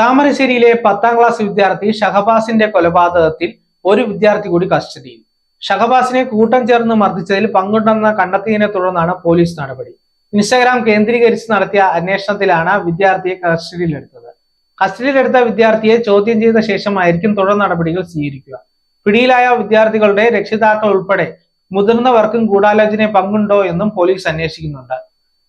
താമരശ്ശേരിയിലെ പത്താം ക്ലാസ് വിദ്യാർത്ഥി ഷഹബാസിന്റെ കൊലപാതകത്തിൽ ഒരു വിദ്യാർത്ഥി കൂടി കസ്റ്റഡിയിൽ ഷഹബാസിനെ കൂട്ടം ചേർന്ന് മർദ്ദിച്ചതിൽ പങ്കുണ്ടെന്ന് കണ്ടെത്തിയതിനെ തുടർന്നാണ് പോലീസ് നടപടി. ഇൻസ്റ്റാഗ്രാം കേന്ദ്രീകരിച്ച് നടത്തിയ അന്വേഷണത്തിലാണ് വിദ്യാർത്ഥിയെ കസ്റ്റഡിയിലെടുത്തത്. കസ്റ്റഡിയിലെടുത്ത വിദ്യാർത്ഥിയെ ചോദ്യം ചെയ്ത ശേഷമായിരിക്കും തുടർ നടപടികൾ സ്വീകരിക്കുക. പിടിയിലായ വിദ്യാർത്ഥികളുടെ രക്ഷിതാക്കൾ ഉൾപ്പെടെ മുതിർന്നവർക്കും ഗൂഢാലോചന പങ്കുണ്ടോ എന്നും പോലീസ് അന്വേഷിക്കുന്നുണ്ട്.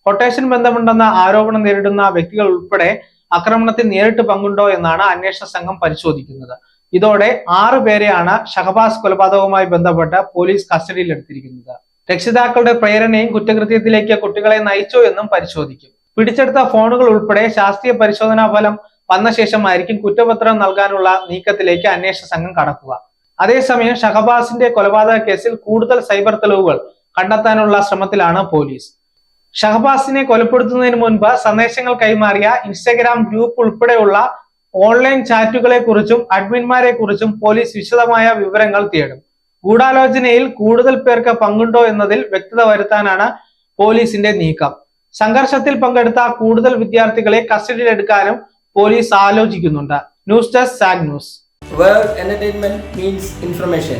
കൊട്ടേഷൻ ബന്ധമുണ്ടെന്ന ആരോപണം നേരിടുന്ന വ്യക്തികൾ ഉൾപ്പെടെ ആക്രമണത്തിൽ നേരിട്ട് പങ്കുണ്ടോ എന്നാണ് അന്വേഷണ സംഘം പരിശോധിക്കുന്നത്. ഇതോടെ ആറ് പേരെയാണ് ഷഹബാസ് കൊലപാതകവുമായി ബന്ധപ്പെട്ട് പോലീസ് കസ്റ്റഡിയിൽ കസ്റ്റഡിയിലെടുത്തിരിക്കുന്നത്. രക്ഷിതാക്കളുടെ പ്രേരണയും കുറ്റകൃത്യത്തിലേക്ക് കുട്ടികളെ നയിച്ചോ എന്നും പരിശോധിക്കും. പിടിച്ചെടുത്ത ഫോണുകൾ ഉൾപ്പെടെ ശാസ്ത്രീയ പരിശോധനാ ഫലം വന്ന ശേഷമായിരിക്കും കുറ്റപത്രം നൽകാനുള്ള നീക്കത്തിലേക്ക് അന്വേഷണ സംഘം കടക്കുക. അതേസമയം ഷഹബാസിന്റെ കൊലപാതക കേസിൽ കൂടുതൽ സൈബർ തെളിവുകൾ കണ്ടെത്താനുള്ള ശ്രമത്തിലാണ് പോലീസ്. ഷഹബാസിനെ കൊലപ്പെടുത്തുന്നതിന് മുൻപ് സന്ദേശങ്ങൾ കൈമാറിയ ഇൻസ്റ്റഗ്രാം ഗ്രൂപ്പ് ഉൾപ്പെടെയുള്ള ഓൺലൈൻ ചാറ്റുകളെ കുറിച്ചും അഡ്മിന്മാരെ കുറിച്ചും പോലീസ് വിശദമായ വിവരങ്ങൾ തേടും. ഗൂഢാലോചനയിൽ കൂടുതൽ പേർക്ക് പങ്കുണ്ടോ എന്നതിൽ വ്യക്തത വരുത്താനാണ് പോലീസിന്റെ നീക്കം. സംഘർഷത്തിൽ പങ്കെടുത്ത കൂടുതൽ വിദ്യാർത്ഥികളെ കസ്റ്റഡിയിലെടുക്കാനും പോലീസ് ആലോചിക്കുന്നുണ്ട്. News desk zag news. Where entertainment means information.